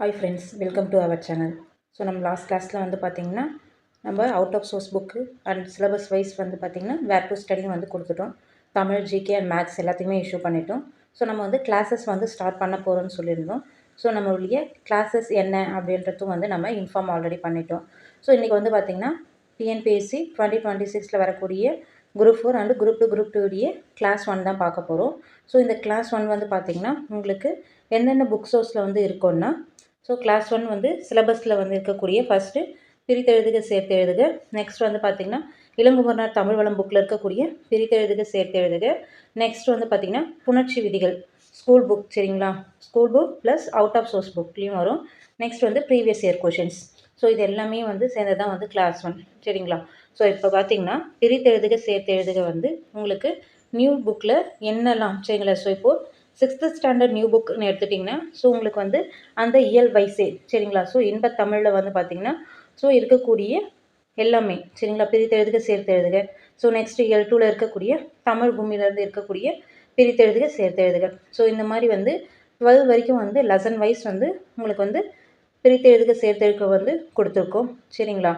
Hi friends welcome to our channel so நம்ம last கிளாஸில் வந்து பார்த்திங்கன்னா நம்ம out of source book and syllabus wise வந்து பார்த்திங்கன்னா வேர் டு ஸ்டடியும் வந்து கொடுத்துட்டோம். தமிழ் ஜிகே அண்ட் மேக்ஸ் எல்லாத்தையுமே இஷ்யூ பண்ணிட்டோம். ஸோ நம்ம வந்து கிளாஸஸ் வந்து ஸ்டார்ட் பண்ண போகிறோம்னு சொல்லியிருந்தோம். ஸோ நம்மளுடைய கிளாஸஸ் என்ன அப்படின்றதும் வந்து நம்ம இன்ஃபார்ம் ஆல்ரெடி பண்ணிட்டோம். ஸோ இன்றைக்கி வந்து பார்த்திங்கன்னா டிஎன்பிஎஸ்சி டுவெண்ட்டி டுவெண்ட்டி சிக்ஸில் வரக்கூடிய group four and group two group டூடைய class one தான் பார்க்க போகிறோம் ஸோ இந்த கிளாஸ் ஒன் வந்து பார்த்திங்கன்னா உங்களுக்கு எந்தெந்த புக் சோர்ஸில் வந்து இருக்கோன்னா ஸோ கிளாஸ் ஒன் வந்து சிலபஸில் வந்து இருக்கக்கூடிய ஃபஸ்ட்டு பிரித்தெழுதுக சேர்த்து எழுதுக. நெக்ஸ்ட் வந்து பார்த்திங்கன்னா இளங்குமரனார் தமிழ் வளம் புக்கில் இருக்கக்கூடிய பிரித்தெழுதுக சேர்த்தெழுதுக நெக்ஸ்ட் வந்து பார்த்திங்கன்னா புணர்ச்சி விதிகள். ஸ்கூல் புக் சரிங்களா? School book plus out of source புக்லேயும் வரும். நெக்ஸ்ட் வந்து ப்ரீவியஸ் இயர் கொஷின்ஸ் ஸோ இது எல்லாமே வந்து சேர்ந்தது தான் வந்து கிளாஸ் ஒன் சரிங்களா? ஸோ இப்போ பார்த்தீங்கன்னா பிரித்தெழுதுக சேர்த்து எழுதுக வந்து உங்களுக்கு நியூ புக்கில் என்னெல்லாம் சரிங்களா? ஸோ இப்போது சிக்ஸ்த்து ஸ்டாண்டர்ட் நியூ புக்னு எடுத்துட்டிங்கன்னா ஸோ உங்களுக்கு வந்து அந்த இயல் வைஸே சரிங்களா? ஸோ இன்ப தமிழில் வந்து பார்த்திங்கன்னா ஸோ இருக்கக்கூடிய எல்லாமே சரிங்களா? பிரித்தெழுதுக சேர்த்து எழுதுக. ஸோ நெக்ஸ்ட் இயல் டூவில் இருக்கக்கூடிய தமிழ் பூமியிலேருந்து இருக்கக்கூடிய பிரித்தெழுதுக சேர்த்து எழுதுக. ஸோ இந்த மாதிரி வந்து டுவெல் வரைக்கும் வந்து லெசன் வைஸ் வந்து உங்களுக்கு வந்து பிரித்தெழுதுக சேர்த்தெழுக்க வந்து கொடுத்துருக்கோம் சரிங்களா?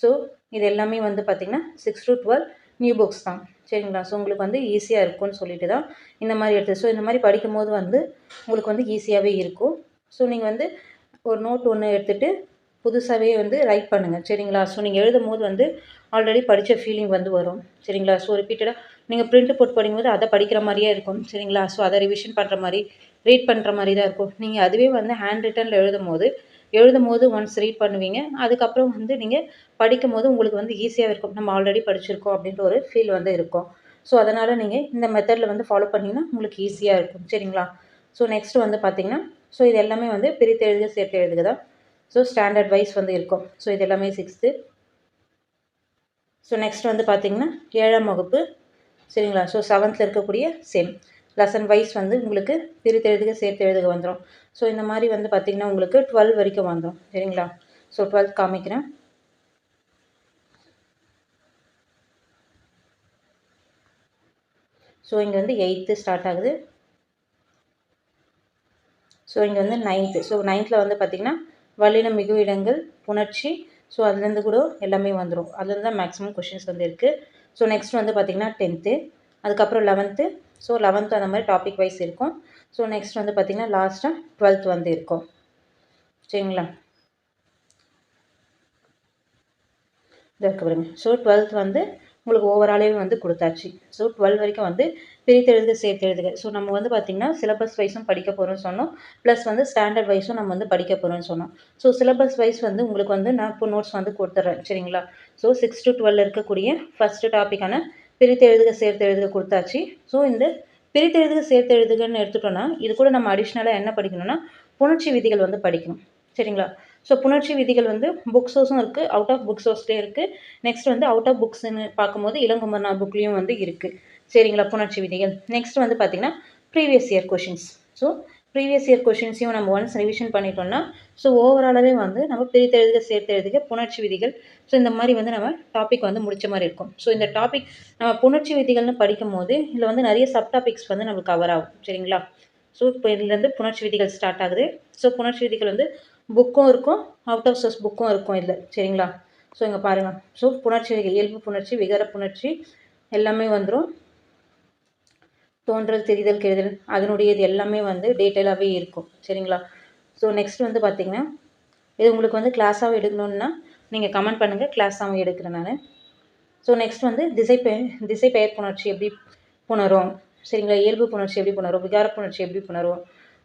ஸோ இது எல்லாமே வந்து பார்த்திங்கன்னா six to twelve new books தான். சரிங்களா? ஸோ உங்களுக்கு வந்து ஈஸியாக இருக்கும்னு சொல்லிட்டு தான் இந்த மாதிரி எடுத்து ஸோ இந்த மாதிரி படிக்கும்போது வந்து உங்களுக்கு வந்து ஈஸியாகவே இருக்கும். ஸோ நீங்கள் வந்து ஒரு நோட் ஒன்று எடுத்துகிட்டு புதுசாகவே வந்து ரைட் பண்ணுங்கள் சரிங்களா? ஸோ நீங்கள் எழுதும் போது வந்து ஆல்ரெடி படித்த ஃபீலிங் வந்து வரும். சரிங்களா? ஸோ ரிப்பீட்டடாக நீங்கள் பிரிண்ட் போட்டு படிக்கும்போது அதை படிக்கிற மாதிரியே இருக்கும். சரிங்களா? ஸோ அதை ரிவிஷன் பண்ணுற மாதிரி ரீட் பண்ணுற மாதிரி தான் இருக்கும். நீங்கள் அதுவே வந்து ஹேண்ட் ரிட்டனில் எழுதும் போது எழுதும் போது ஒன்ஸ் ரீட் பண்ணுவீங்க. அதுக்கப்புறம் வந்து நீங்கள் படிக்கும் போது உங்களுக்கு வந்து ஈஸியாக இருக்கும். நம்ம ஆல்ரெடி படிச்சிருக்கோம் அப்படின்ற ஒரு ஃபீல் வந்து இருக்கும். ஸோ அதனால் நீங்கள் இந்த மெத்தடில் வந்து ஃபாலோ பண்ணிங்கன்னா உங்களுக்கு ஈஸியாக இருக்கும். சரிங்களா? ஸோ நெக்ஸ்ட் வந்து பார்த்தீங்கன்னா ஸோ இது எல்லாமே வந்து பிரித்து எழுத சேர்த்து எழுதுக. தான் ஸோ ஸ்டாண்டர்ட் வைஸ் வந்து இருக்கும். ஸோ இது எல்லாமே சிக்ஸ்த்து ஸோ நெக்ஸ்ட் வந்து பார்த்திங்கன்னா ஏழாம் வகுப்பு. சரிங்களா? ஸோ செவன்த்தில் இருக்கக்கூடிய சேம் லெசன் வைஸ் வந்து உங்களுக்கு பிரித்து எழுதுக சேர்த்து எழுதுக வந்துடும் ஸோ இந்த மாதிரி வந்து பார்த்திங்கன்னா உங்களுக்கு டுவெல் வரைக்கும் வந்துடும் சரிங்களா? ஸோ டுவெல்த் காமிக்கிறேன். ஸோ இங்கே வந்து எயித்து ஸ்டார்ட் ஆகுது. ஸோ இங்கே வந்து நைன்த்து ஸோ நைன்த்தில் வந்து பார்த்திங்கன்னா வல்லின மிகு இடங்கள் புணர்ச்சி. ஸோ அதுலேருந்து கூட எல்லாமே வந்துடும் அதுலேருந்து தான் மேக்ஸிமம் கொஷின்ஸ் வந்து இருக்குது ஸோ நெக்ஸ்ட் வந்து பார்த்திங்கன்னா டென்த்து அதுக்கப்புறம் லெவன்த்து ஸோ லெவன்த்து அந்த மாதிரி டாபிக் வைஸ் இருக்கும். ஸோ நெக்ஸ்ட் வந்து பார்த்திங்கன்னா லாஸ்ட்டாக டுவெல்த் வந்து இருக்கும். சரிங்களா? இதற்கு பாருங்க. ஸோ டுவெல்த் வந்து உங்களுக்கு ஓவராலே வந்து கொடுத்தாச்சு. ஸோ டுவெல் வரைக்கும் வந்து பிரித்து எழுதுக சேர்த்து எழுதுக. ஸோ நம்ம வந்து பார்த்திங்கன்னா சிலபஸ் வைஸும் படிக்க போகிறோம்னு சொன்னோம். ப்ளஸ் வந்து ஸ்டாண்டர்ட் வைஸும் நம்ம வந்து படிக்க போகிறோம்னு சொன்னோம். ஸோ சிலபஸ் வைஸ் வந்து உங்களுக்கு வந்து நான் இப்போ நோட்ஸ் வந்து கொடுத்துட்றேன் சரிங்களா? ஸோ சிக்ஸ் டு டுவெல் இருக்கக்கூடிய ஃபஸ்ட்டு டாப்பிக்கான பிரித்து எழுதுக சேர்த்து எழுதுக கொடுத்தாச்சு. ஸோ இந்த பிரித்தெழுதுக எழுதுக எடுத்துட்டோன்னா இது கூட நம்ம அடிஷ்னலாக என்ன படிக்கணும்னா புணர்ச்சி விதிகள் வந்து படிக்கணும். சரிங்களா? ஸோ புணர்ச்சி விதிகள் வந்து புக் சோர்ஸும் இருக்குது அவுட் ஆஃப் புக் சோர்ஸ்லேயும் இருக்குது நெக்ஸ்ட் வந்து அவுட் ஆஃப் புக்ஸ்னு பார்க்கும்போது இளங்குமரனா புக்லேயும் வந்து இருக்குது சரிங்களா புணர்ச்சி விதிகள்? நெக்ஸ்ட் வந்து பார்த்திங்கன்னா previous year questions so previous year கொஷின்ஸையும் நம்ம ஒன்ஸ் ரிவிஷன் பண்ணிட்டோம்னா ஸோ ஓவராலாகவே வந்து நம்ம பிரித்து எழுதுக சேர்த்து எழுதுக புணர்ச்சி விதிகள். ஸோ இந்த மாதிரி வந்து நம்ம டாபிக் வந்து முடிச்ச மாதிரி இருக்கும். ஸோ இந்த டாபிக் நம்ம புணர்ச்சி விதிகள்னு படிக்கும் போது இதில் வந்து நிறைய சப் டாபிக்ஸ் வந்து நம்மளுக்கு கவர் ஆகும். சரிங்களா? ஸோ இப்போ இதுலேருந்து புணர்ச்சி விதிகள் ஸ்டார்ட் ஆகுது. ஸோ புணர்ச்சி விதிகள் வந்து புக்கும் இருக்கும் அவுட் ஆஃப் சோர்ஸ் புக்கும் இருக்கும் இதில். சரிங்களா? ஸோ இங்கே பாருங்கள் ஸோ புணர்ச்சி விதிகள் இயல்பு புணர்ச்சி விகர புணர்ச்சி எல்லாமே வந்துடும் தோன்றல் தெரிதல் கெடுதல் அதனுடைய இது எல்லாமே வந்து டீட்டெயிலாகவே இருக்கும். சரிங்களா? ஸோ நெக்ஸ்ட் வந்து பார்த்திங்கன்னா இது உங்களுக்கு வந்து கிளாஸாகவும் எடுக்கணுன்னா நீங்கள் கமெண்ட் பண்ணுங்கள் கிளாஸாகவும் எடுக்கிறேன் நான். ஸோ நெக்ஸ்ட் வந்து திசை பெ திசை பெயர் புணர்ச்சி எப்படி புணரும்? சரிங்களா? இயல்பு புணர்ச்சி எப்படி புணரும்? விகார புணர்ச்சி எப்படி புணரும்?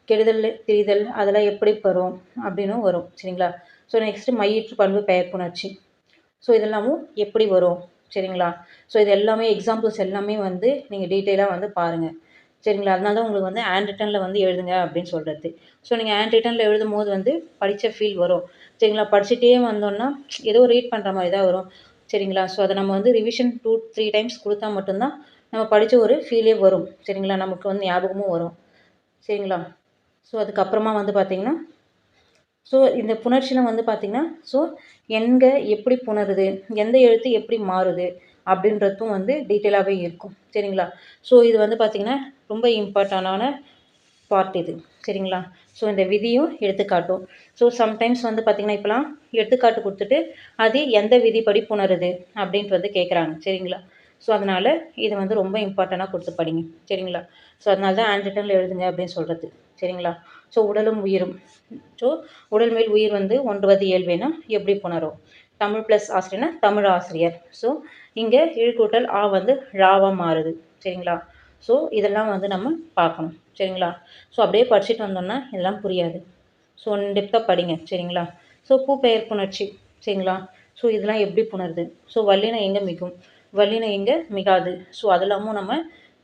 கெடுதல் திரிதல் அதெல்லாம் எப்படி வரும் அப்படின்னும் வரும். சரிங்களா? ஸோ நெக்ஸ்ட்டு மையற்று பண்பு பெயர் புணர்ச்சி. ஸோ இதெல்லாமும் எப்படி வரும்? சரிங்களா? ஸோ இது எல்லாமே எக்ஸாம்பிள்ஸ் எல்லாமே வந்து நீங்கள் டீட்டெயிலாக வந்து பாருங்கள் சரிங்களா? அதனால தான் உங்களுக்கு வந்து ஹேண்ட் ரிட்டனில் வந்து எழுதுங்க அப்படின்னு சொல்கிறது ஸோ நீங்கள் ஹேண்ட் ரிட்டனில் எழுதும் போது வந்து படித்த ஃபீல் வரும். சரிங்களா? படிச்சுட்டே வந்தோன்னா ஏதோ ரீட் பண்ணுற மாதிரி தான் வரும். சரிங்களா? ஸோ அதை நம்ம வந்து ரிவிஷன் டூ த்ரீ டைம்ஸ் கொடுத்தா மட்டும்தான் நம்ம படித்த ஒரு ஃபீலே வரும். சரிங்களா? நமக்கு வந்து ஞாபகமும் வரும். சரிங்களா? ஸோ அதுக்கப்புறமா வந்து பார்த்திங்கன்னா ஸோ இந்த புணர்ச்சியில் வந்து பார்த்திங்கன்னா ஸோ எங்கே எப்படி புணருது எந்த எழுத்து எப்படி மாறுது அப்படின்றதும் வந்து டீட்டெயிலாகவே இருக்கும். சரிங்களா? ஸோ இது வந்து பார்த்திங்கன்னா ரொம்ப இம்பார்ட்டண்டான பார்ட் இது. சரிங்களா? ஸோ இந்த விதியும் எடுத்துக்காட்டும். ஸோ சம்டைம்ஸ் வந்து பார்த்திங்கன்னா இப்போலாம் எடுத்துக்காட்டு கொடுத்துட்டு அது எந்த விதிப்படி புணருது அப்படின்ட்டு வந்து கேட்குறாங்க சரிங்களா? ஸோ அதனால் இது வந்து ரொம்ப இம்பார்ட்டண்ட்டாக கொடுத்து படிங்க. சரிங்களா? ஸோ அதனால தான் ஹேண்ட் ரிட்டனில் எழுதுங்க அப்படின்னு சொல்கிறது சரிங்களா? ஸோ உடலும் உயிரும். ஸோ உடல் மேல் உயிர் வந்து ஒன்றுவது இயல்பேனா? எப்படி புணரும் தமிழ் ப்ளஸ் ஆசிரியர்னா தமிழ் ஆசிரியர். ஸோ இங்கே இழுக்கூட்டல் ஆ வந்து ழாவாக மாறுது. சரிங்களா? ஸோ இதெல்லாம் வந்து நம்ம பார்க்கணும். சரிங்களா? ஸோ அப்படியே படிச்சுட்டு வந்தோம்னா இதெல்லாம் புரியாது. ஸோ டெப்த்தாக படிங்க. சரிங்களா? ஸோ பூ பெயர் புணர்ச்சி சரிங்களா? ஸோ இதெல்லாம் எப்படி புணருது? ஸோ வல்லினை எங்கே மிகும். வல்லினை எங்கே மிகாது. ஸோ அதெல்லாமும் நம்ம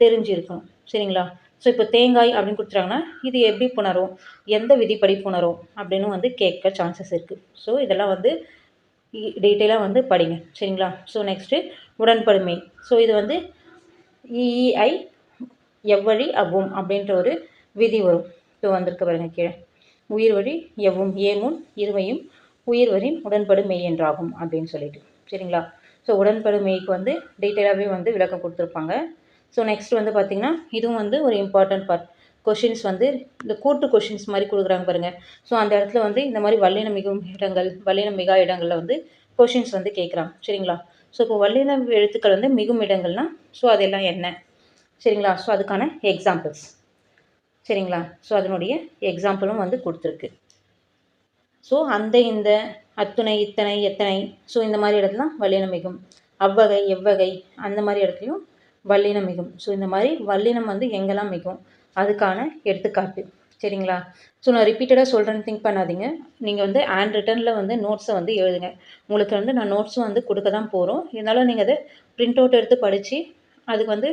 தெரிஞ்சிருக்கணும். சரிங்களா? ஸோ இப்போ தேங்காய் அப்படின்னு கொடுத்துட்டாங்கன்னா இது எப்படி புணரும்? எந்த விதிப்படி புணரும்? அப்படின்னு வந்து கேட்க சான்சஸ் இருக்குது ஸோ இதெல்லாம் வந்து டீட்டெயிலாக வந்து படிங்க. சரிங்களா? So next உடன்படுமை. ஸோ இது வந்து இஇஐ எவ்வழி அவ்வும் அப்படின்ற ஒரு விதி வரும். இப்போ வந்திருக்க பாருங்க கீழே. உயிர் வழி எவ்வும் ஏமும் இருமையும் உயிர் வரின் உடன்படு மெய் என்றாகும் அப்படின்னு சொல்லிட்டு. சரிங்களா? ஸோ உடன்படுமைக்கு வந்து டீட்டெயிலாகவே வந்து விளக்கம் கொடுத்துருப்பாங்க. ஸோ நெக்ஸ்ட் வந்து பார்த்திங்கன்னா இதுவும் வந்து ஒரு இம்பார்ட்டன்ட் பார்ட் கொஷின்ஸ் வந்து இந்த கூட்டு கொஷின்ஸ் மாதிரி கொடுக்குறாங்க பாருங்கள் ஸோ அந்த இடத்துல வந்து இந்த மாதிரி வல்லின மிகும் இடங்கள் வல்லின மிகா இடங்களில் வந்து கொஷின்ஸ் வந்து கேட்குறாங்க சரிங்களா? ஸோ இப்போ வல்லின எழுத்துக்கள் வந்து மிகும் இடங்கள்னால் ஸோ அதெல்லாம் என்ன? சரிங்களா? ஸோ அதுக்கான எக்ஸாம்பிள்ஸ் சரிங்களா? ஸோ அதனுடைய எக்ஸாம்பிளும் வந்து கொடுத்துருக்கு. ஸோ அந்த இந்த அத்துணை இத்தனை எத்தனை. ஸோ இந்த மாதிரி இடத்துலாம் வல்லின மிகும் அவ்வகை எவ்வகை அந்த மாதிரி இடத்துலையும் வல்லினம் மிகும். ஸோ இந்த மாதிரி வல்லினம் வந்து எங்கெல்லாம் மிகும்? அதுக்கான எடுத்துக்காட்டு. சரிங்களா? ஸோ நான் ரிப்பீட்டடாக சொல்கிறேன்னு திங்க் பண்ணாதீங்க. நீங்கள் வந்து ஹேண்ட் ரிட்டனில் வந்து நோட்ஸை வந்து எழுதுங்க. உங்களுக்கு வந்து நான் நோட்ஸும் வந்து கொடுக்க தான் போகிறோம் இருந்தாலும் நீங்கள் அதை பிரிண்ட் அவுட் எடுத்து படித்து அதுக்கு வந்து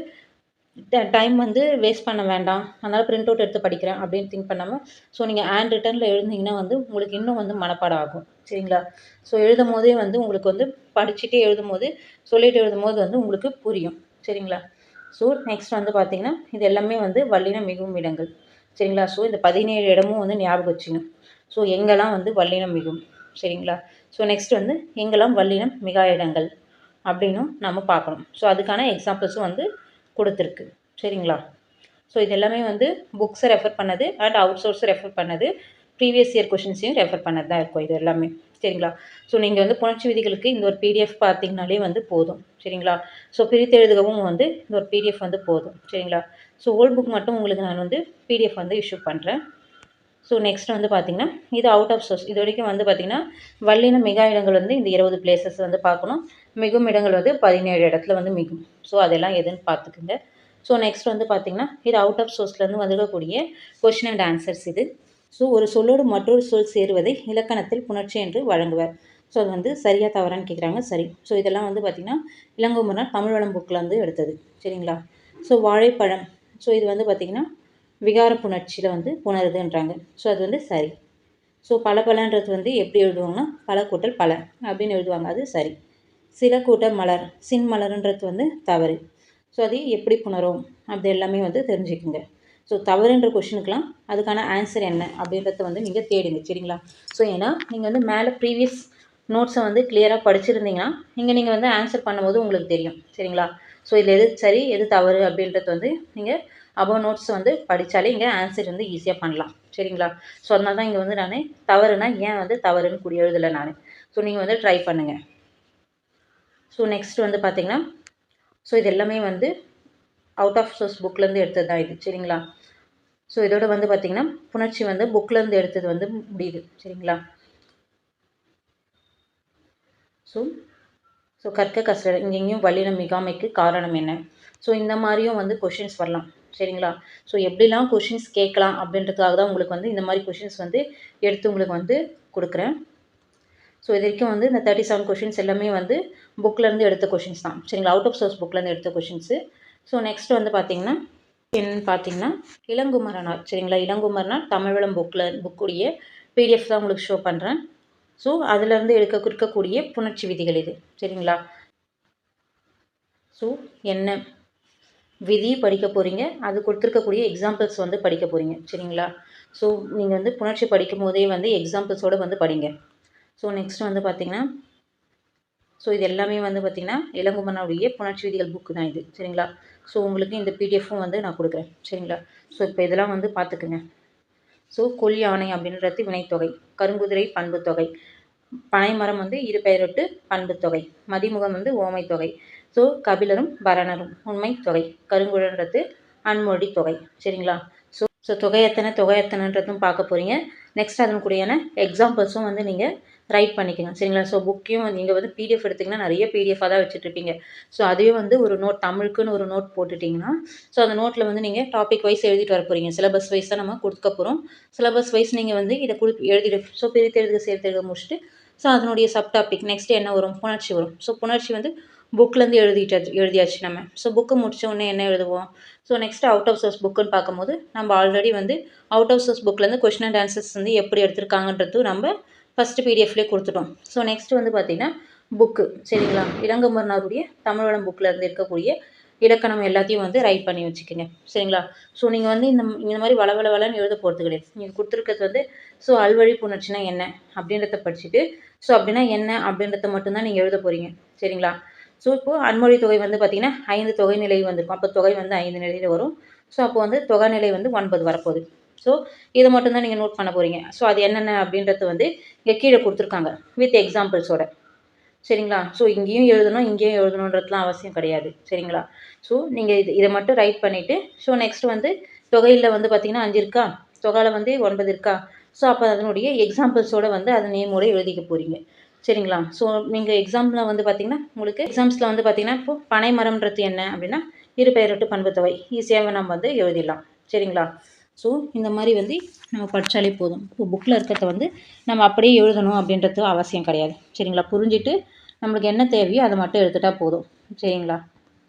டைம் வந்து வேஸ்ட் பண்ண வேண்டாம். அதனால் பிரிண்ட் அவுட் எடுத்து படிக்கிறேன் அப்படின்னு திங்க் பண்ணாமல் ஸோ நீங்கள் ஹேண்ட் ரிட்டனில் எழுதிங்கன்னா வந்து உங்களுக்கு இன்னும் வந்து மனப்பாடம் ஆகும் சரிங்களா? ஸோ எழுதும் போதே வந்து உங்களுக்கு வந்து படிச்சுட்டே எழுதும் போது சொல்லிட்டு எழுதும் போது வந்து உங்களுக்கு புரியும். சரிங்களா? ஸோ நெக்ஸ்ட் வந்து பார்த்திங்கன்னா இது எல்லாமே வந்து வல்லின மிகும் இடங்கள். சரிங்களா? ஸோ இந்த பதினேழு இடமும் வந்து ஞாபகம் வச்சுங்க ஸோ எங்கெல்லாம் வந்து வல்லினம் மிகும்? சரிங்களா? ஸோ நெக்ஸ்ட் வந்து எங்கெல்லாம் வல்லினம் மிகா இடங்கள் அப்படின்னும் நம்ம பார்க்கணும். ஸோ அதுக்கான எக்ஸாம்பிள்ஸும் வந்து கொடுத்துருக்கு. சரிங்களா? ஸோ இது எல்லாமே வந்து புக்ஸை ரெஃபர் பண்ணது அண்ட் அவுட் சோர்ஸை ரெஃபர் பண்ணது ப்ரீவியஸ் இயர் கொஷின்ஸையும் ரெஃபர் பண்ணது தான் இருக்கும். இது எல்லாமே. சரிங்களா? ஸோ நீங்கள் வந்து புணர்ச்சி விதிகளுக்கு இந்த ஒரு பிடிஎஃப் பார்த்தீங்கனாலே வந்து போதும். சரிங்களா? ஸோ பிரித்து எழுதுகவும் வந்து இந்த ஒரு பிடிஎஃப் வந்து போதும். சரிங்களா? ஸோ ஓல்ட் புக் மட்டும் உங்களுக்கு நான் வந்து பிடிஎஃப் வந்து இஷ்யூ பண்ணுறேன் ஸோ நெக்ஸ்ட் வந்து பார்த்திங்கன்னா இது அவுட் ஆஃப் சோர்ஸ் இது வரைக்கும் வந்து பார்த்திங்கன்னா வல்லின மிகா இடங்கள் வந்து இந்த இருபது பிளேசஸ் வந்து பார்க்கணும். மிகும் இடங்கள் வந்து பதினேழு இடத்துல வந்து மிகும். ஸோ அதெல்லாம் எதுன்னு பார்த்துக்குங்க. ஸோ நெக்ஸ்ட் வந்து பார்த்திங்கன்னா இது அவுட் ஆஃப் சோர்ஸ்லேருந்து வந்துடக்கூடிய கொஷின் அண்ட் ஆன்சர்ஸ் இது. ஸோ ஒரு சொல்லோடு மற்றொரு சொல் சேருவதை இலக்கணத்தில் புணர்ச்சி என்று வழங்குவர். ஸோ அது வந்து சரியாக தவறான்னு கேட்குறாங்க சரி. ஸோ இதெல்லாம் வந்து பார்த்திங்கன்னா இளங்கோமரர் தமிழ் வளம் புக்கில் வந்து எடுத்தது. சரிங்களா? ஸோ வாழைப்பழம். ஸோ இது வந்து பார்த்திங்கன்னா விகார புணர்ச்சியில் வந்து புணருதுன்றாங்க. ஸோ அது வந்து சரி. ஸோ பல பலன்றது வந்து எப்படி எழுதுவாங்கன்னா பல கூட்டல் பல அப்படின்னு எழுதுவாங்க அது சரி. சில கூட்டல் மலர் சின் மலருன்றது வந்து தவறு. ஸோ அது எப்படி புணரும் அப்படி எல்லாமே வந்து தெரிஞ்சுக்குங்க. ஸோ தவறுன்ற கொஷினுக்கெலாம் அதுக்கான ஆன்சர் என்ன அப்படின்றத வந்து நீங்கள் தேடுங்க சரிங்களா? ஸோ ஏன்னா நீங்கள் வந்து மேலே ப்ரீவியஸ் நோட்ஸை வந்து கிளியராக படிச்சிருந்தீங்கன்னா இங்கே நீங்கள் வந்து ஆன்சர் பண்ணும்போது உங்களுக்கு தெரியும் சரிங்களா? ஸோ இதில் எது சரி எது தவறு அப்படின்றது வந்து நீங்கள் அபோ நோட்ஸ் வந்து படித்தாலே இங்கே ஆன்சர் வந்து ஈஸியாக பண்ணலாம் சரிங்களா? ஸோ அதனால தான் இங்கே வந்து நான் தவறுனா ஏன் வந்து தவறுன்னு கூடிய எழுதலை நான். ஸோ நீங்கள் வந்து ட்ரை பண்ணுங்கள் ஸோ நெக்ஸ்ட் வந்து பார்த்திங்கன்னா ஸோ இது எல்லாமே வந்து அவுட் ஆஃப் சோர்ஸ் புக்லேருந்து எடுத்தது தான் இது சரிங்களா? ஸோ இதோட வந்து பார்த்திங்கன்னா புணர்ச்சி வந்து புக்லேருந்து எடுத்தது வந்து முடியுது சரிங்களா? ஸோ ஸோ கற்க கசட இங்கேயும் வல்லினம் மிகாமைக்கு காரணம் என்ன? ஸோ இந்த மாதிரியும் வந்து கொஷின்ஸ் வரலாம் சரிங்களா? ஸோ எப்படிலாம் கொஷின்ஸ் கேட்கலாம் அப்படின்றதுக்காக தான் உங்களுக்கு வந்து இந்த மாதிரி கொஷின்ஸ் வந்து எடுத்து உங்களுக்கு வந்து கொடுக்குறேன். ஸோ இது வரைக்கும் வந்து இந்த தேர்ட்டி செவன் கொஷின்ஸ் எல்லாமே வந்து புக்லேருந்து எடுத்த கொஷின்ஸ் தான் சரிங்களா? அவுட் ஆஃப் சோர்ஸ் புக்லேருந்து எடுத்த கொஷின்ஸு ஸோ நெக்ஸ்ட் வந்து பார்த்தீங்கன்னா என்னன்னு பார்த்தீங்கன்னா இளங்குமரனார். சரிங்களா? இளங்குமரனார் தமிழம் புக்கில் புக்குடைய பிடிஎஃப் தான் உங்களுக்கு ஷோ பண்ணுறேன் ஸோ அதுலேருந்து எடுக்க இருக்கக்கூடிய புணர்ச்சி விதிகள் இது. சரிங்களா? ஸோ என்ன விதி படிக்க போகிறீங்க அது கொடுத்துருக்கக்கூடிய எக்ஸாம்பிள்ஸ் வந்து படிக்க போகிறீங்க சரிங்களா? ஸோ நீங்கள் வந்து புணர்ச்சி படிக்கும் போதே வந்து எக்ஸாம்பிள்ஸோடு வந்து படிங்க. ஸோ நெக்ஸ்ட் வந்து பார்த்திங்கன்னா ஸோ இது எல்லாமே வந்து பார்த்திங்கன்னா இளங்குமரனுடைய புணர்ச்சி விதிகள் புக்கு தான் இது. சரிங்களா? ஸோ உங்களுக்கு இந்த பிடிஎஃப்பும் வந்து நான் கொடுக்குறேன். சரிங்களா? ஸோ இப்போ இதெல்லாம் வந்து பார்த்துக்குங்க. ஸோ கொல் யானை அப்படின்றது வினைத்தொகை. கருங்குதிரை பண்புத்தொகை. பனைமரம் வந்து இரு பெயரொட்டு பண்புத்தொகை. மதிமுகம் வந்து ஓமைத்தொகை. தொகை ஸோ கபிலரும் பரணரும் உண்மை தொகை கருங்குழன்றது அன்மொழி தொகை சரிங்களா? ஸோ ஸோ தொகை எத்தனை? தொகை எத்தனைன்றதும் பார்க்க போகிறீங்க நெக்ஸ்ட் அதனுக்குடியான எக்ஸாம்பிள்ஸும் வந்து நீங்கள் ரைட் பண்ணிக்கோங்க. சரிங்களா? ஸோ புக்கையும் நீங்கள் வந்து பிடிஎஃப் எடுத்திங்கன்னா நிறைய பிடிஎஃபாக தான் வச்சுட்ருப்பீங்க ஸோ அதுவே வந்து ஒரு நோட் தமிழுக்குன்னு ஒரு நோட் போட்டுட்டிங்கன்னா ஸோ அந்த நோட்டில் வந்து நீங்கள் டாபிக் வைஸ் எழுதிட்டு வர போகிறீங்க சிலபஸ் வைஸ் தான் நம்ம கொடுக்க போகிறோம் சிலபஸ் வைஸ் நீங்கள் வந்து இதை கொடு எழுதிட்டு ஸோ பிரித்தெழுதுக சேர்த்தெழுத முடிச்சுட்டு ஸோ அதனுடைய சப் டாபிக் நெக்ஸ்ட் என்ன வரும்? புணர்ச்சி வரும். ஸோ புணர்ச்சி வந்து புக்லேருந்து எழுதிட்டு எழுதியாச்சு நம்ம. ஸோ புக்கு முடித்த உடனே என்ன எழுதுவோம்? So next out of source புக்குன்னு பார்க்கும்போது நம்ம ஆல்ரெடி வந்து அவுட் ஆஃப் சோர்ஸ் புக்லேருந்து கொஷின் அண்ட் ஆன்சர்ஸ் வந்து எப்படி எடுத்திருக்காங்கன்றது நம்ம ஃபஸ்ட்டு பிடிஎஃப்லேயே கொடுத்துட்டோம். ஸோ நெக்ஸ்ட் வந்து பார்த்திங்கன்னா புக்கு சரிங்களா? இளங்கமர்னாருடைய தமிழ் புக்கில் இருந்து இருக்கக்கூடிய இலக்கணம் எல்லாத்தையும் வந்து ரைட் பண்ணி வச்சுக்கோங்க. சரிங்களா? ஸோ நீங்கள் வந்து இந்த இந்த மாதிரி வள வள வளன்னு எழுத போகிறது கிடையாது. நீங்கள் கொடுத்துருக்கிறது வந்து ஸோ அல்வழி புணர்ச்சினா என்ன அப்படின்றத படிச்சுட்டு ஸோ அப்படின்னா என்ன அப்படின்றத மட்டும்தான் நீங்கள் எழுத போகிறீங்க சரிங்களா? ஸோ இப்போது அன்மொழி தொகை வந்து பார்த்திங்கன்னா ஐந்து தொகை நிலை வந்திருக்கும். அப்போ தொகை வந்து ஐந்து நிலையில் வரும். ஸோ அப்போ வந்து தொகை நிலை வந்து ஒன்பது வரப்போகுது. ஸோ இதை மட்டும்தான் நீங்கள் நோட் பண்ண போகிறீங்க ஸோ அது என்னென்ன அப்படின்றது வந்து இங்கே கீழே கொடுத்துருக்காங்க வித் எக்ஸாம்பிள்ஸோட சரிங்களா? ஸோ இங்கேயும் எழுதணும் இங்கேயும் எழுதணுன்றதுலாம் அவசியம் கிடையாது. சரிங்களா? ஸோ நீங்கள் இது இதை மட்டும் ரைட் பண்ணிவிட்டு ஸோ நெக்ஸ்ட் வந்து தொகையில் வந்து பார்த்திங்கன்னா அஞ்சு இருக்கா? தொகையில் வந்து ஒன்பது இருக்கா? ஸோ அப்போ அதனுடைய எக்ஸாம்பிள்ஸோடு வந்து அதை நேமோடு எழுதிக்க போகிறீங்க சரிங்களா? ஸோ நீங்கள் எக்ஸாம்பிளில் வந்து பார்த்திங்கன்னா உங்களுக்கு எக்ஸாம்ஸில் வந்து பார்த்திங்கன்னா இப்போ பனை மரம்ன்றது என்ன அப்படின்னா இரு பெயரட்டு பண்புத்தொகை ஈஸியாக நம்ம வந்து எழுதிடலாம். சரிங்களா? ஸோ இந்த மாதிரி வந்து நம்ம படித்தாலே போதும். இப்போ புக்கில் இருக்கிறத வந்து நம்ம அப்படியே எழுதணும் அப்படின்றது அவசியம் கிடையாது. சரிங்களா? புரிஞ்சுட்டு நம்மளுக்கு என்ன தேவையோ அதை மட்டும் எடுத்துட்டால் போதும். சரிங்களா?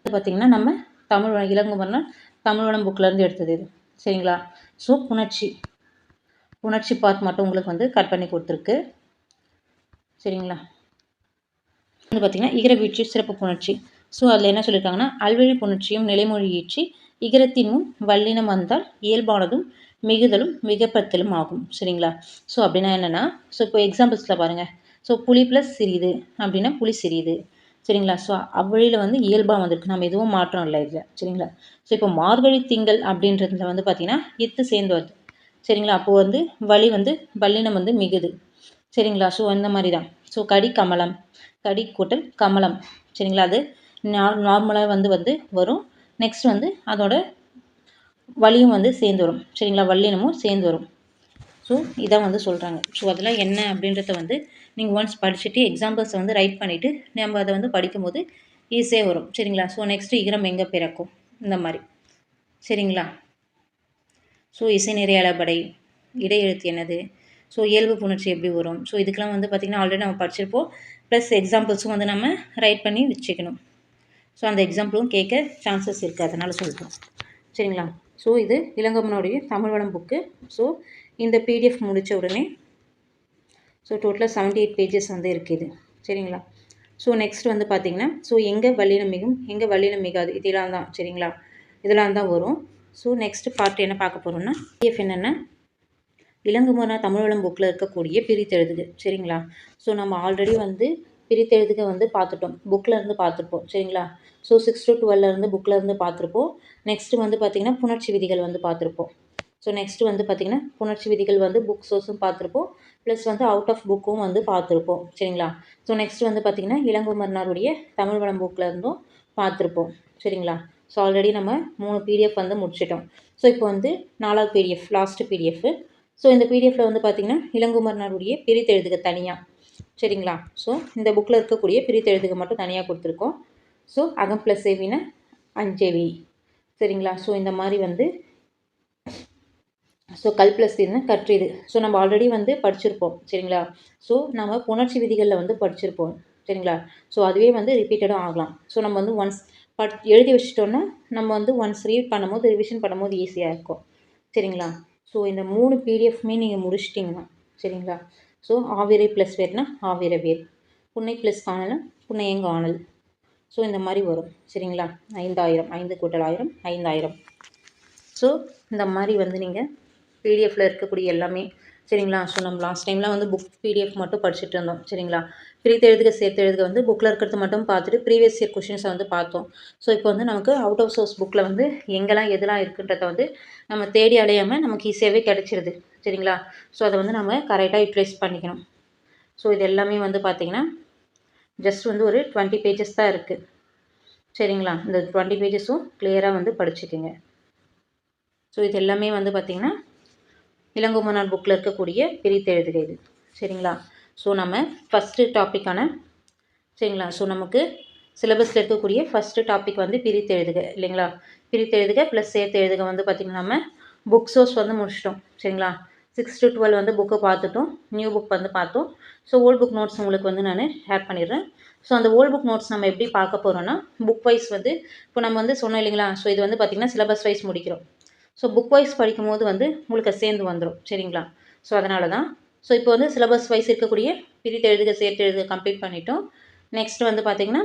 இது பார்த்திங்கன்னா நம்ம தமிழ் இளங்குமரனா தமிழ்வனம் புக்கிலேருந்து எடுத்தது இது. சரிங்களா? ஸோ புணர்ச்சி. புணர்ச்சி பார்த்து மட்டும் உங்களுக்கு வந்து கட் பண்ணி கொடுத்துருக்கு. சரிங்களா? வந்து பார்த்திங்கன்னா இகர வீழ்ச்சி சிறப்பு புணர்ச்சி. ஸோ அதில் என்ன சொல்லியிருக்காங்கன்னா அல்வழி புணர்ச்சியும் நிலைமொழி ஈற்றி இகரத்தின் முன் வல்லினம் வந்தால் இயல்பானதும் மிகுதலும் மிகப்பத்தலும் ஆகும். சரிங்களா? ஸோ அப்படின்னா என்னென்னா ஸோ இப்போ எக்ஸாம்பிள்ஸில் பாருங்கள் ஸோ புளி ப்ளஸ் சிறிது அப்படின்னா புளி சிறிது. சரிங்களா? ஸோ அவ்வழியில் வந்து இயல்பாக வந்திருக்கு. நம்ம எதுவும் மாற்றம் இல்லை இதில். சரிங்களா? ஸோ இப்போ மார்கழி திங்கள் அப்படின்றதுல வந்து பார்த்திங்கன்னா இத்து சேர்ந்து வருது. சரிங்களா? அப்போது வந்து வழி வந்து வல்லினம் வந்து மிகுது. சரிங்களா? ஸோ இந்த மாதிரி தான் ஸோ கடி கமலம் கடி கூட்டல் கமலம். சரிங்களா? அது நார்மலாக வந்து வந்து வரும். நெக்ஸ்ட் வந்து அதோட வலியும் வந்து சேர்ந்து வரும். சரிங்களா? வல்லினமும் சேர்ந்து வரும். ஸோ இதான் வந்து சொல்கிறாங்க ஸோ அதெல்லாம் என்ன அப்படின்றத வந்து நீங்கள் ஒன்ஸ் படிச்சுட்டு எக்ஸாம்பிள்ஸை வந்து ரைட் பண்ணிவிட்டு நம்ம அதை வந்து படிக்கும்போது ஈஸியாக வரும். சரிங்களா? ஸோ நெக்ஸ்ட்டு இகரம் எங்கே பிறக்கும்? இந்த மாதிரி. சரிங்களா? ஸோ இசை நிறையாளபடை இடையெழுத்து என்னது? ஸோ இயல்பு புணர்ச்சி எப்படி வரும்? ஸோ இதுக்கெலாம் வந்து பார்த்திங்கன்னா ஆல்ரெடி நம்ம படிச்சிருப்போம். ப்ளஸ் எக்ஸாம்பிள்ஸும் வந்து நம்ம ரைட் பண்ணி வச்சுக்கணும். ஸோ அந்த எக்ஸாம்பிளும் கேட்க சான்சஸ் இருக்குது அதனால் சொல்கிறோம் சரிங்களா? ஸோ இது இளங்கம்மனுடைய தமிழ் வளம் புக்கு ஸோ இந்த பிடிஎஃப் முடித்த உடனே ஸோ டோட்டலாக செவன்ட்டி எயிட் பேஜஸ் வந்து இருக்குது சரிங்களா? ஸோ நெக்ஸ்ட் வந்து பார்த்திங்கன்னா ஸோ எங்கே வல்லினம் மிகும் எங்கே வல்லினம் மிகாது. இதெல்லாம் தான். சரிங்களா? இதெல்லாம் தான் வரும். ஸோ நெக்ஸ்ட் பார்ட் என்ன பார்க்க போகிறோம்னா பிஎஃப் என்னென்னா இளங்குமரா தமிழ் புக்கில் இருக்கக்கூடிய பிரித்தெழுதுக சரிங்களா? ஸோ நம்ம ஆல்ரெடி வந்து பிரித்தெழுதுக வந்து பார்த்துட்டோம். புக்கிலேருந்து பார்த்துருப்போம். சரிங்களா? ஸோ சிக்ஸ் டு டுவெல்லேருந்து புக்கிலேருந்து பார்த்துருப்போம். நெக்ஸ்ட்டு வந்து பார்த்திங்கன்னா புணர்ச்சி விதிகள் வந்து பார்த்துருப்போம். ஸோ நெக்ஸ்ட்டு வந்து பார்த்திங்கன்னா புணர்ச்சி விதிகள் வந்து புக் சோர்ஸும் பார்த்துருப்போம். ப்ளஸ் வந்து அவுட் ஆஃப் புக்கும் வந்து பார்த்துருப்போம். சரிங்களா? ஸோ நெக்ஸ்ட் வந்து பார்த்திங்கன்னா இளங்குமரனாருடைய தமிழ் வளம் புக்கில் இருந்தும் பார்த்துருப்போம். சரிங்களா? ஸோ ஆல்ரெடி நம்ம மூணு பிடிஎஃப் வந்து முடிச்சிட்டோம். ஸோ இப்போ வந்து நாலாவது பிடிஎஃப் லாஸ்ட்டு பிடிஎஃப் ஸோ இந்த பிடிஎஃப்பில் வந்து பார்த்திங்கன்னா இளங்குமரனாருடைய பிரித்தெழுதுக தனியாக சரிங்களா? ஸோ இந்த புக்கில் இருக்கக்கூடிய பிரித்தெழுதுக மட்டும் தனியாக கொடுத்துருக்கோம். ஸோ அகம் ப்ளஸ் ஏவினா அஞ்சேவி சரிங்களா? ஸோ இந்த மாதிரி வந்து ஸோ கல் ப்ளஸ் இதுனா கற்றிது ஸோ நம்ம ஆல்ரெடி வந்து படிச்சிருப்போம். சரிங்களா? ஸோ நம்ம புணர்ச்சி விதிகளில் வந்து படிச்சிருப்போம். சரிங்களா? ஸோ அதுவே வந்து ரிப்பீட்டடும் ஆகலாம். ஸோ நம்ம வந்து ஒன்ஸ் பட் எழுதி வச்சிட்டோன்னா நம்ம வந்து ஒன்ஸ் ரீட் பண்ணும்போது ரிவிஷன் பண்ணும்போது ஈஸியாக இருக்கும். சரிங்களா? ஸோ இந்த மூணு பிடிஎஃப்மே நீங்கள் முடிச்சிட்டிங்கன்னா சரிங்களா? ஸோ ஆவிரை ப்ளஸ் வேர்னா ஆவிர வேர் புன்னை ப்ளஸ் காணலாம் புன்னையங்கானல் ஸோ இந்த மாதிரி வரும். சரிங்களா? ஐந்தாயிரம் ஐந்து கூட்டல் ஆயிரம் ஐந்தாயிரம். ஸோ இந்த மாதிரி வந்து நீங்கள் பிடிஎஃப்பில் இருக்கக்கூடிய எல்லாமே சரிங்களா? ஸோ நம்ம லாஸ்ட் டைம்லாம் வந்து புக் பிடிஎஃப் மட்டும் படிச்சுட்டு இருந்தோம் சரிங்களா? பிரித்து எழுதுக சேர்த்து எழுதுக வந்து புக்கில் இருக்கிறது மட்டும் பார்த்துட்டு ப்ரீவியஸ் இயர் கொஷின்ஸை வந்து பார்த்தோம். ஸோ இப்போ வந்து நமக்கு அவுட் ஆஃப் சோர்ஸ் புக்கில் வந்து எங்கெல்லாம் எதெல்லாம் இருக்குன்றத வந்து நம்ம தேடி அலையாமல் நமக்கு ஈஸியாகவே கிடச்சிருது. சரிங்களா? ஸோ அதை வந்து நம்ம கரெக்டாக யூட்டிலைஸ் பண்ணிக்கணும். ஸோ இது எல்லாமே வந்து பார்த்திங்கன்னா ஜஸ்ட் வந்து ஒரு டுவெண்ட்டி பேஜஸ் தான் இருக்குது சரிங்களா? இந்த டுவெண்ட்டி பேஜஸும் கிளியராக வந்து படிச்சுக்கோங்க. ஸோ இது எல்லாமே வந்து பார்த்திங்கன்னா இளங்குமனார் புக்கில் இருக்கக்கூடிய பிரித்தெழுதுகை இது. சரிங்களா? ஸோ நம்ம ஃபஸ்ட்டு டாப்பிக்கான சரிங்களா? ஸோ நமக்கு சிலபஸில் இருக்கக்கூடிய ஃபஸ்ட்டு டாபிக் வந்து பிரித்தெழுதுக இல்லைங்களா? பிரித்தெழுதுக ப்ளஸ் சேர்த்து எழுதுக வந்து பார்த்திங்கன்னா நம்ம புக் சோர்ஸ் வந்து முடிச்சிட்டோம் சரிங்களா? சிக்ஸ் டு டுவெல் வந்து புக்கை பார்த்துட்டோம். நியூ புக் வந்து பார்த்தோம். ஸோ ஓல்ட் புக் நோட்ஸ் உங்களுக்கு வந்து நான் ஆட் பண்ணிடுறேன். ஸோ அந்த ஓல்ட் புக் நோட்ஸ் நம்ம எப்படி பார்க்க போகிறோன்னா புக் வைஸ் வந்து இப்போ நம்ம வந்து சொன்னோம் இல்லைங்களா? ஸோ இது வந்து பார்த்திங்கன்னா சிலபஸ் வைஸ் முடிக்கிறோம். ஸோ புக் வைஸ் படிக்கும்போது வந்து உங்களுக்கு சேர்ந்து வந்துடும் சரிங்களா? ஸோ அதனால தான் ஸோ இப்போ வந்து சிலபஸ் வைஸ் இருக்கக்கூடிய பிரித்து எழுதுக சேர்த்து எழுதுக கம்ப்ளீட் பண்ணிட்டோம். நெக்ஸ்ட் வந்து பார்த்திங்கன்னா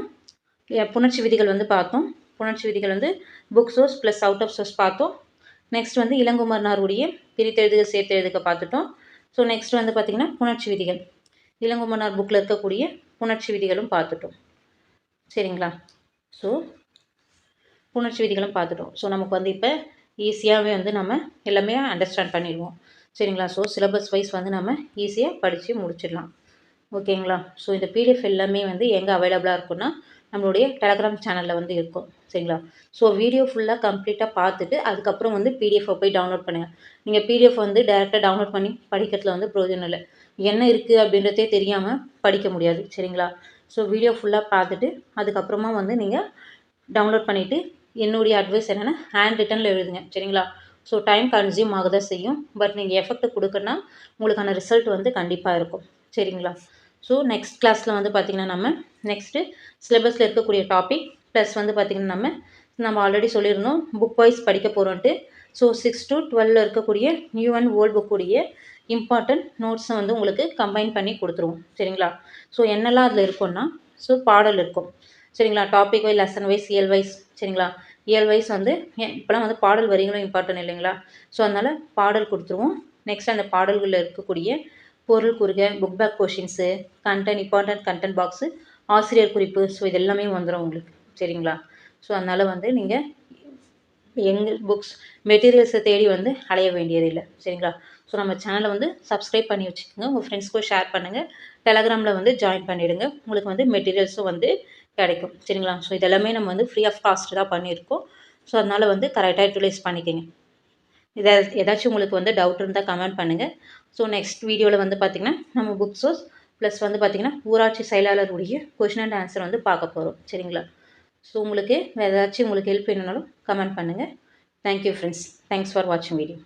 புணர்ச்சி விதிகள் வந்து பார்த்தோம். புணர்ச்சி விதிகள் வந்து book source plus out of source பார்த்தோம். நெக்ஸ்ட் வந்து இளங்குமரனாருடைய பிரித்து எழுதுக பார்த்துட்டோம். ஸோ நெக்ஸ்ட் வந்து பார்த்திங்கன்னா புணர்ச்சி விதிகள். இளங்குமரனார் புக்கில் இருக்கக்கூடிய புணர்ச்சி விதிகளும் பார்த்துட்டோம். சரிங்களா? ஸோ புணர்ச்சி விதிகளும் பார்த்துட்டோம். ஸோ நமக்கு வந்து இப்போ ஈஸியாகவே வந்து நம்ம எல்லாமே அண்டர்ஸ்டாண்ட் பண்ணிடுவோம். சரிங்களா? ஸோ சிலபஸ் வைஸ் வந்து நம்ம ஈஸியாக படித்து முடிச்சிடலாம். ஓகேங்களா ஸோ இந்த பிடிஎஃப் எல்லாமே வந்து எங்கே அவைலபிளாக இருக்குன்னா நம்மளுடைய டெலகிராம் சேனலில் வந்து இருக்கும். சரிங்களா? ஸோ வீடியோ ஃபுல்லாக கம்ப்ளீட்டாக பார்த்துட்டு அதுக்கப்புறம் வந்து பிடிஎஃப்பை போய் டவுன்லோட் பண்ணுங்கள் நீங்கள் பிடிஎஃப் வந்து டேரெக்டாக டவுன்லோட் பண்ணி படிக்கிறதுல வந்து ப்ரோஜனம் இல்லை. என்ன இருக்குது அப்படின்றதே தெரியாமல் படிக்க முடியாது. சரிங்களா? ஸோ வீடியோ ஃபுல்லாக பார்த்துட்டு அதுக்கப்புறமா வந்து நீங்கள் டவுன்லோட் பண்ணிவிட்டு என்னுடைய அட்வைஸ் என்னென்னா ஹேண்ட் ரிட்டனில் எழுதுங்க. சரிங்களா? ஸோ டைம் கன்சியூம் ஆக தான் செய்யும். பட் நீங்கள் எஃபெக்ட் கொடுக்கணுன்னா உங்களுக்கான ரிசல்ட் வந்து கண்டிப்பாக இருக்கும். சரிங்களா? ஸோ நெக்ஸ்ட் கிளாஸில் வந்து பார்த்திங்கன்னா நம்ம நெக்ஸ்ட்டு சிலபஸில் இருக்கக்கூடிய டாபிக் ப்ளஸ் வந்து பார்த்திங்கன்னா நம்ம நம்ம ஆல்ரெடி சொல்லியிருந்தோம் புக் வைஸ் படிக்க போகிறோன்ட்டு ஸோ சிக்ஸ் டு டுவெல்ல இருக்கக்கூடிய நியூ அண்ட் ஓல்டு புக்குடைய இம்பார்ட்டண்ட் நோட்ஸை வந்து உங்களுக்கு கம்பைன் பண்ணி கொடுத்துருவோம். சரிங்களா? ஸோ என்னெல்லாம் அதில் இருக்கும்னா ஸோ பாடல் இருக்கும். சரிங்களா? டாபிக் வைஸ் லெசன் வைஸ் இயல் வைஸ் சரிங்களா? இயல் வைஸ் வந்து இப்போலாம் வந்து பாடல் வரிகளும் இம்பார்ட்டன்ட் இல்லைங்களா? ஸோ அதனால் பாடல் கொடுத்துருவோம். நெக்ஸ்ட் அந்த பாடல்களில் இருக்கக்கூடிய பொருள் குறுக book back questions content important content box ஆசிரியர் குறிப்பு ஸோ இது எல்லாமே வந்துடும் உங்களுக்கு சரிங்களா? ஸோ அதனால் வந்து நீங்கள் எங்கள் புக்ஸ் மெட்டீரியல்ஸை தேடி வந்து அலைய வேண்டியதில்லை சரிங்களா? ஸோ நம்ம சேனலை வந்து சப்ஸ்கிரைப் பண்ணி வச்சுக்கோங்க உங்கள் ஃப்ரெண்ட்ஸ்க்கும் ஷேர் பண்ணுங்கள் டெலகிராமில் வந்து ஜாயின் பண்ணிவிடுங்க உங்களுக்கு வந்து மெட்டீரியல்ஸும் வந்து கிடைக்கும் சரிங்களா? ஸோ இதெல்லாமே நம்ம வந்து ஃப்ரீ ஆஃப் காஸ்ட் தான் பண்ணியிருக்கோம். ஸோ அதனால் வந்து கரெக்டாக யூட்டிலைஸ் பண்ணிக்கோங்க. இதை ஏதாச்சும் உங்களுக்கு வந்து டவுட் இருந்தால் கமெண்ட் பண்ணுங்கள் ஸோ நெக்ஸ்ட் வீடியோவில் வந்து பார்த்திங்கன்னா நம்ம புக் சோர்ஸ் ப்ளஸ் வந்து பார்த்திங்கன்னா ஊராட்சி செயலாளருடைய கொஷின் அண்ட் ஆன்சர் வந்து பார்க்க போகிறோம் சரிங்களா? ஸோ உங்களுக்கு வேறு ஏதாச்சும் உங்களுக்கு ஹெல்ப் வேணும்னாலும் கமெண்ட் பண்ணுங்கள் thank you friends thanks for வாட்சிங் வீடியோ